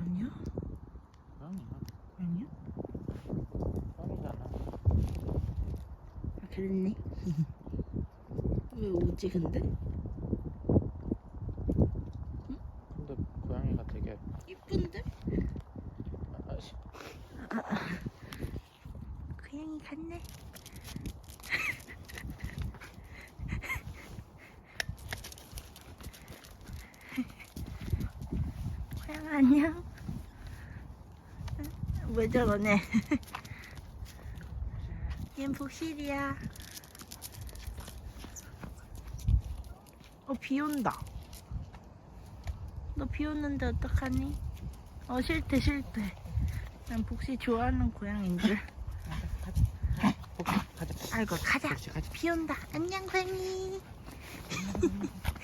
아니야? 고양이야. 아니야? 고양이잖아. 아, 그랬네. 왜 오지 근데? 근데 고양이가 되게 이쁜데? 아, 씨, 고양이 갔네. 고양 안녕. 왜 저러네? 얜 복실이야. 어, 비 온다. 너 비 오는데 어떡하니? 어, 싫대, 싫대. 난 복시 좋아하는 고양이인 줄. 복시 가자. 아이고, 가자. 복시 가자. 비 온다. 안녕, 뱀이.